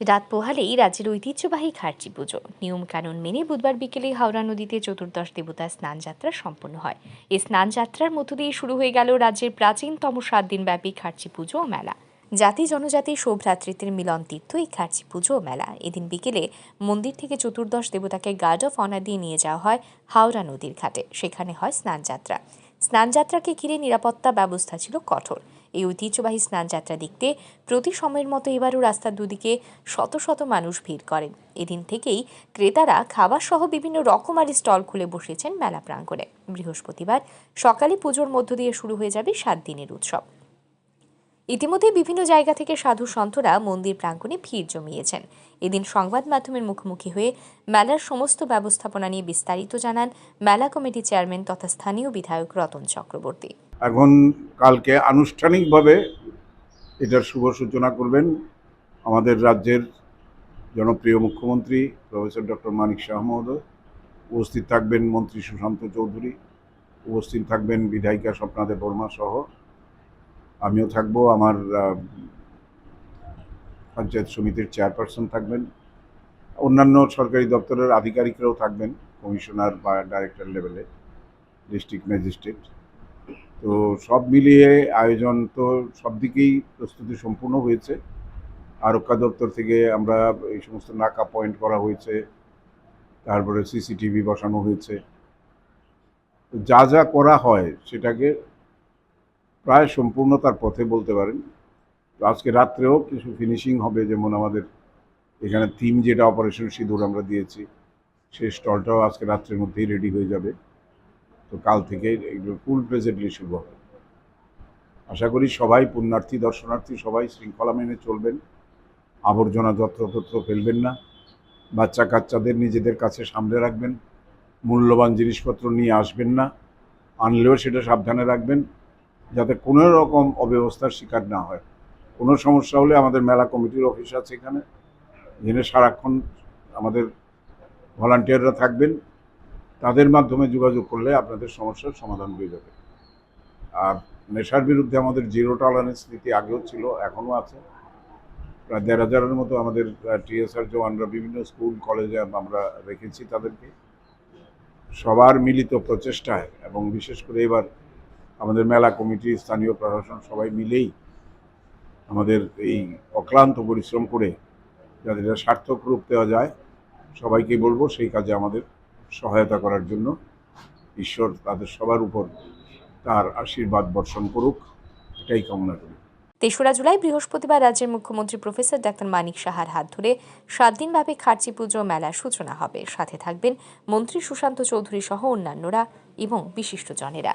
রাত পোহালেই রাজ্যের ঐতিহ্যবাহী খার্চি পুজো। নিয়মকানুন মেনে বুধবার বিকেলে হাওড়া নদীতে চতুর্দশ দেবতা স্নানযাত্রা সম্পন্ন হয়। এই স্নানযাত্রার মধ্য দিয়ে শুরু হয়ে গেল রাজ্যের প্রাচীনতম সাত দিনব্যাপী খার্চি পুজো ও মেলা। জাতি জনজাতি সৌভ্রাতৃত্বের মিলন তীর্থ এই খার্চি পুজো ও মেলা। এদিন বিকেলে মন্দির থেকে চতুর্দশ দেবতাকে গার্ড অফ অনার দিয়ে নিয়ে যাওয়া হয় হাওড়া নদীর ঘাটে। সেখানে হয় স্নানযাত্রা। স্নানযাত্রাকে ঘিরে নিরাপত্তা ব্যবস্থা ছিল কঠোর। এই ঐতিহ্যবাহী স্নানযাত্রা দেখতে প্রতি সময়ের মতো এবারও রাস্তার দুদিকে শত শত মানুষ ভিড় করেন। এদিন থেকেই ক্রেতারা খাবার সহ বিভিন্ন রকমারি স্টল খুলে বসেছেন মেলা প্রাঙ্গণে। বৃহস্পতিবার সকালে পুজোর মধ্য দিয়ে শুরু হয়ে যাবে সাত দিনের উৎসব। ইতিমধ্যে বিভিন্ন জায়গা থেকে সাধু সন্তরা মন্দির প্রাঙ্গণে ভিড় জমিয়েছেন। এদিন সংবাদ মাধ্যমের মুখোমুখি হয়ে মেলার সমস্ত ব্যবস্থাপনা নিয়ে বিস্তারিত জানান মেলা কমিটি চেয়ারম্যান তথা স্থানীয় বিধায়ক রতন চক্রবর্তী। এখন কালকে আনুষ্ঠানিকভাবে এটার শুভ সূচনা করবেন আমাদের রাজ্যের জনপ্রিয় মুখ্যমন্ত্রী প্রফেসর ডক্টর মানিক শাহ মহোদয়। উপস্থিত থাকবেন মন্ত্রী সুশান্ত চৌধুরী। উপস্থিত থাকবেন বিধায়িকা স্বপ্নাদে বর্মা সহ আমিও থাকব, আমার পঞ্চায়েত সমিতির চেয়ারপারসন থাকবেন। অন্যান্য সরকারি দপ্তরের আধিকারিকরাও থাকবেন, কমিশনার বা ডাইরেক্টর লেভেলে, ডিস্ট্রিক্ট ম্যাজিস্ট্রেট। তো সব মিলিয়ে আয়োজন তো সব দিকেই প্রস্তুতি সম্পূর্ণ হয়েছে। আরক্ষা দপ্তর থেকে আমরা এই সমস্ত নাকা পয়েন্ট করা হয়েছে, তারপরে সিসিটিভি বসানো হয়েছে। যা যা করা হয় সেটাকে প্রায় সম্পূর্ণতার পথে বলতে পারেন। তো আজকে রাত্রেও কিছু ফিনিশিং হবে, যেমন আমাদের এখানে থিম যেটা অপারেশন সিঁদুর আমরা দিয়েছি সেই স্টলটাও আজকে রাত্রের মধ্যেই রেডি হয়ে যাবে। তো কাল থেকে এগুলো ফুল প্রেজেন্টলি শুরু হবে। আশা করি সবাই পুণ্যার্থী, দর্শনার্থী সবাই শৃঙ্খলা মেনে চলবেন। আবর্জনা যত্রতত্র ফেলবেন না। বাচ্চা কাচ্চাদের নিজেদের কাছে সামলে রাখবেন। মূল্যবান জিনিসপত্র নিয়ে আসবেন না। আনলেও সেটা সাবধানে রাখবেন। যাতে কোনো রকম অব্যবস্থার শিকার না হয়। কোনো সমস্যা হলে আমাদের মেলা কমিটির অফিস আছে এখানে। যেখানে সারাক্ষণ আমাদের ভলান্টিয়াররা থাকবেন। তাদের মাধ্যমে যোগাযোগ করলে আপনাদের সমস্যার সমাধান হয়ে যাবে। আর নেশার বিরুদ্ধে আমাদের জিরো টলারেন্স নীতি আগেও ছিল, এখনও আছে। প্রায় দেড় হাজারের মতো আমাদের টিএসআর জওয়ানরা বিভিন্ন স্কুল, কলেজে আমরা রেখেছি তাদেরকে। সবার মিলিত প্রচেষ্টায় এবং বিশেষ করে এবার আমাদের মেলা কমিটি, স্থানীয় প্রশাসন সবাই মিলেই আমাদের এই অক্লান্ত পরিশ্রম করে এটা সার্থক রূপ দেওয়া যায়, সবাইকে বলব সেই কাজে আমাদের সহায়তা করার জন্য ঈশ্বর তাদের সবার উপর তার আশীর্বাদ বর্ষণ করুক, এটাই কামনা করি। তেসরা জুলাই বৃহস্পতিবার রাজ্যের মুখ্যমন্ত্রী প্রফেসর ডাক্তার মানিক সাহার হাত ধরে সাত দিনব্যাপী খার্চি পুজো মেলার সূচনা হবে। সাথে থাকবেন মন্ত্রী সুশান্ত চৌধুরী সহ অন্যান্যরা এবং বিশিষ্টজনেরা।